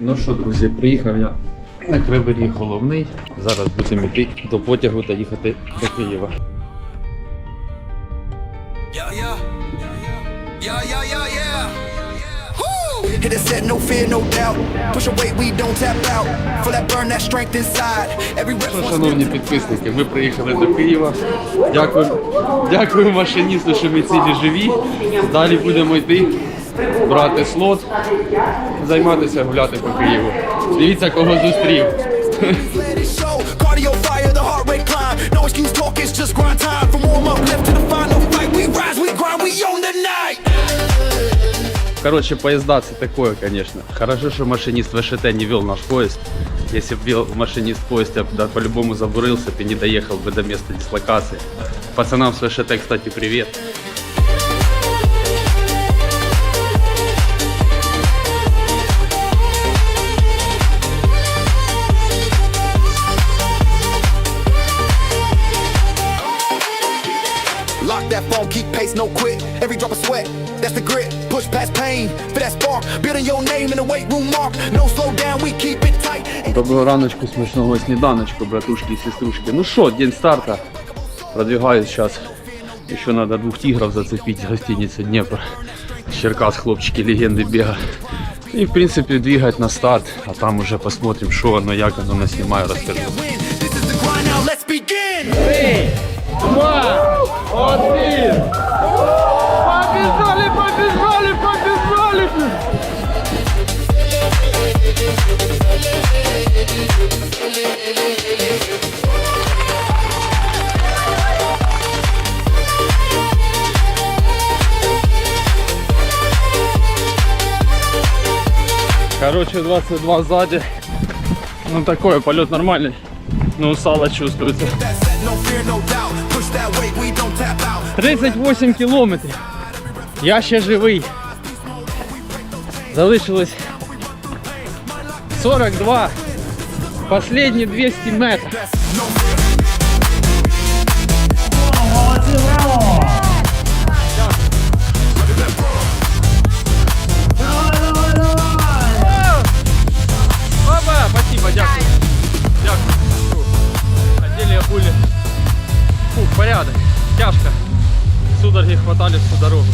Ну що, друзі, приїхав я на Кривий Ріг головний. Зараз будемо йти до потягу та їхати до Києва. Hit it set, no fear, no doubt. Push away, we don't tap out. Feel that burn, that strength inside. Every rep шановні підписники, ми приїхали до Києва. Дякую, дякую машиністу, що ми цілі живі. Далі будемо йти, брати слот, займатися гуляти по Києву. Дивіться, кого зустрів. let it show. Cardio fire, the heart rate climb. No excuse talk, it's just grind time. From warm up left to the final fight. We rise, we grind, we own the night. Короче, поезда це такое, конечно. Хорошо, что машинист ВШТ не вел наш поезд. Если бы вел машинист поезд, я бы да, по-любому забурился бы и не доехал бы до места дислокации. Пацанам с ВШТ, кстати, привет. That phone, keep pace, no quit. Every drop of sweat, that's the grit. Push past pain, for that spark. Building your name in the weight room mark. No slow down, we keep it tight. Доброго раночку, смачного сніданочку, братушки и сеструшки. Ну что, день старта. Продвигаюсь сейчас. Еще надо двух тигров зацепить с гостиницы Днепр. Черкас, хлопчики, легенды бега. И, в принципе, двигать на старт. А там уже посмотрим, что оно, як оно, наснимаю, расскажу. Короче, 22 сзади. Ну такое, полет нормальный. Ну, сало чувствуется. That set, no fear, no doubt. Push that weight, we don't tap out. 38 кілометрів. Я ще живий. Залишилось 42. Последні 200 метрів. Отдельные были фу, порядок. Тяжко. Судороги хватали всю дорогу.